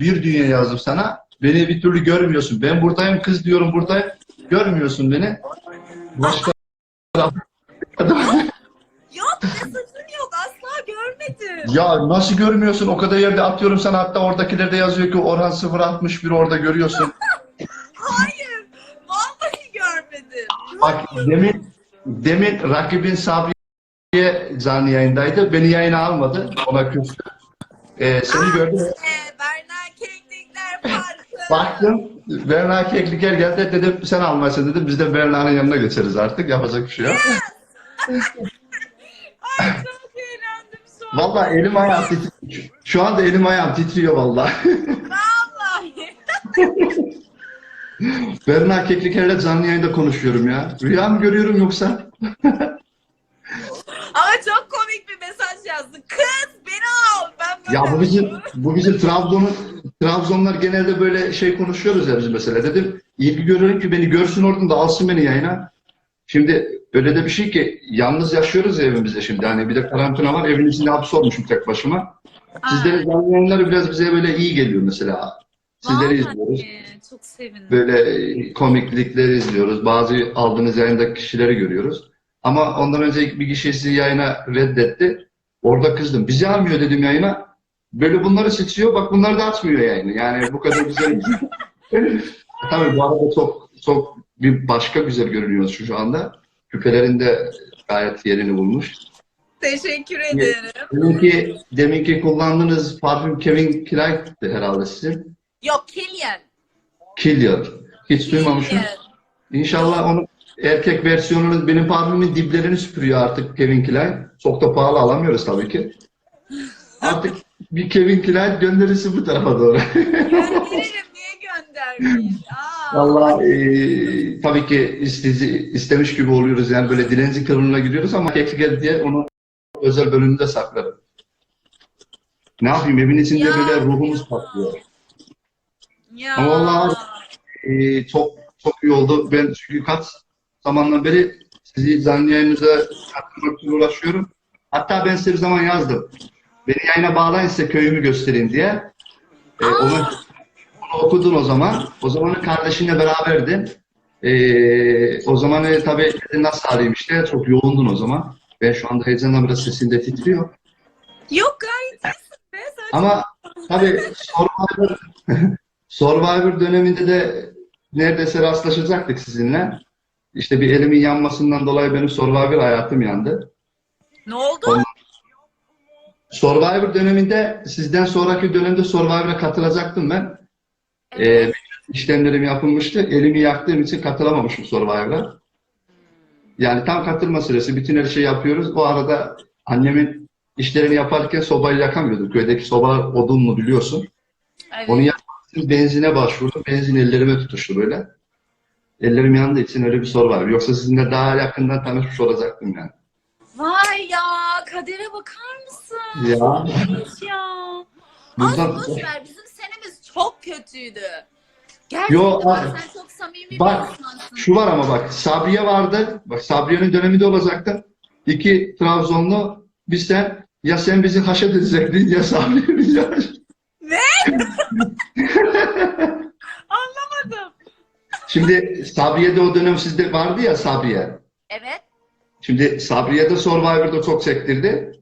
bir dünya yazdım sana. Beni bir türlü görmüyorsun. Ben buradayım kız diyorum buradayım. Görmüyorsun beni. Başka Yok mesajın yok asla görmedim. Ya nasıl görmüyorsun? O kadar yerde atıyorum sana hatta oradakilerde yazıyor ki Orhan 061 orada görüyorsun. Hayır. Vallahi görmedim. Bak demin demin rakibin Sabriye canlı yayındaydı. Beni yayına almadı. Ona küstü. Ee, seni gördüm. Baktım. Berna Kekliker geldi. Dedim sen almasın dedim. Biz de Berna'nın yanına geçeriz artık. Yapacak bir şey yok. Ay çok eğlendim şu an. Vallahi elim ayağım titriyor. Şu anda elim ayağım titriyor vallahi. Vallahi. Berna Kekliker'le canlı yayında konuşuyorum ya. Rüya mı görüyorum yoksa? Ama çok komik bir mesaj yazdı. Kız beni al. Ya bu bizim bu bizim Trabzon'un Trabzonlar genelde böyle şey konuşuyoruz ya biz mesela. Dedim ilgi görüyorum ki beni görsün oradan da alsın beni yayına. Şimdi öyle de bir şey ki yalnız yaşıyoruz ya evimizde şimdi. Hani bir de karantina var. Evin içinde hapsolmuşum tek başıma. Sizlerin canlı yayınları biraz bize böyle iyi geliyor mesela. Sizleri izliyoruz. Vallahi Çok sevindim. Böyle komiklikleri izliyoruz. Bazı aldığınız yayındaki kişileri görüyoruz. Ama ondan önce bir kişi sizi yayına reddetti. Orada kızdım. Bizi almıyor dedim yayına. Böyle bunları seçiyor. Bak bunları da atmıyor yayını. Yani bu kadar güzel. Tabii bu arada çok çok bir başka güzel görünüyoruz şu anda. Küpelerin de gayet yerini bulmuş. Teşekkür ederim. Deminki, deminki kullandığınız parfüm Kevin Kleid'ti herhalde sizin. Yok Killian. Killian. Hiç duymamışım. Killian. İnşallah onun erkek versiyonunun benim parfümün diplerini süpürüyor artık Kevin Klein. Çok da pahalı alamıyoruz tabii ki. Artık bir Kevin Klein gönderisi bu tarafa doğru. Gönderirim niye göndermeyeyim? Aa. Allah eee, tabii ki istezi, istemiş gibi oluyoruz yani böyle dilenci kılığına gidiyoruz ama erkek diye onu özel bölümünde saklarım. Ne yapayım evin içinde Ya. böyle ruhumuz patlıyor. Ya. Ama vallahi Ee, çok çok iyi oldu. Ben çünkü kaç zamandan beri sizi canlı yayınınıza katılmak için uğraşıyorum. Hatta ben size bir zaman yazdım. Beni yayına bağlayın size köyümü göstereyim diye. Ee, onu, onu okudun o zaman. O zamanın kardeşinle beraberdin. Ee, o zaman e, tabii nasıl arayayım işte. Çok yoğundun o zaman. Ben şu anda heyecanla biraz sesinde titriyor. Yok gayet iyisin be. Sen Ama tabii Survivor, Survivor döneminde de neredeyse rastlaşacaktık sizinle. İşte bir elimin yanmasından dolayı benim Survivor hayatım yandı. Ne oldu? Ondan- Survivor döneminde sizden sonraki dönemde Survivor'a katılacaktım ben. Ee, işlemlerim yapılmıştı. Elimi yaktığım için katılamamışım Survivor'a. Yani tam katılma süresi. Bütün her şeyi yapıyoruz. O arada annemin işlerini yaparken sobayı yakamıyordum. Köydeki soba odunlu biliyorsun. Evet. Onu yapmak için benzine başvurdum. Benzin ellerime tutuştu böyle. Ellerim yandığı için öyle bir soru var. Yoksa sizinle daha yakından tanışmış olacaktım yani. Kadere bakar mısın? Ya. Hiç ya. Az boş ver bizim senemiz çok kötüydü. Gerçekten Yo, bak, sen çok samimi bir Bak insansın. şu var ama bak Sabriye vardı. Bak Sabriye'nin dönemi de olacaktı. İki Trabzonlu bir sen ya sen bizi haşet edecektin ya Sabriye bizi haşet. Anlamadım. Şimdi Sabriye'de o dönem sizde vardı ya Sabriye. Evet. Şimdi Sabriye'de Survivor'da çok çektirdi.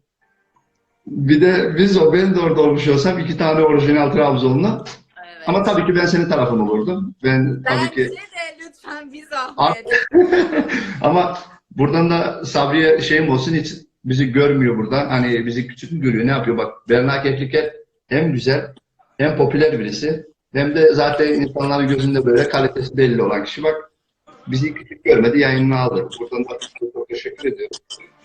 Bir de biz o ben de orada olmuş olsam iki tane orijinal Trabzonlu. evet. Ama tabii ki ben senin tarafın olurdum. Ben tabii Bence ki de lütfen bir Ah. zahmet. ama buradan da Sabriye şeyim olsun hiç bizi görmüyor buradan. Hani bizi küçük mü görüyor? Ne yapıyor? Bak Berna Kekliker hem güzel hem popüler birisi. Hem de zaten insanların gözünde böyle kalitesi belli olan kişi. Bak bizi küçük görmedi yayınını aldı. Buradan da teşekkür ediyorum.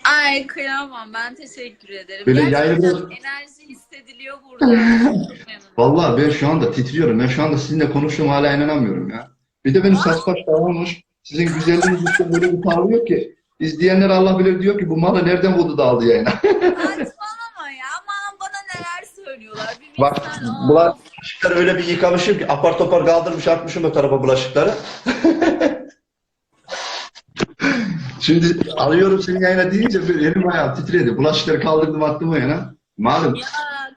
Ay kıyamam ben teşekkür ederim. Böyle Gerçekten yaylı enerji hissediliyor burada. Vallahi ben şu anda titriyorum. Ben şu anda sizinle konuştuğum hala inanamıyorum ya. Bir de benim saç baş dağılmış. Sizin güzelliğiniz işte böyle bir parlıyor ki. İzleyenler Allah bilir diyor ki bu malı nereden buldu da aldı yayına. Saçmalama ya. Aman bana neler söylüyorlar. Bir Bak aa. bulaşıkları öyle bir yıkamışım ki apar topar kaldırmış atmışım o tarafa bulaşıkları. Şimdi alıyorum seni yayına deyince böyle elim ayağım titredi. Bulaşıkları kaldırdım attım o yana. Malum Ya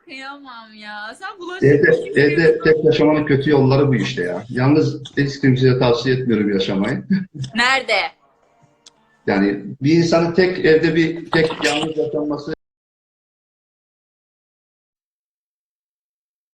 kıyamam ya. Sen bulaşık Evde, evde tek yaşamanın kötü yolları bu işte ya. Yalnız hiç kimseye tavsiye etmiyorum yaşamayı. Nerede? Yani bir insanın tek evde bir tek yalnız yaşanması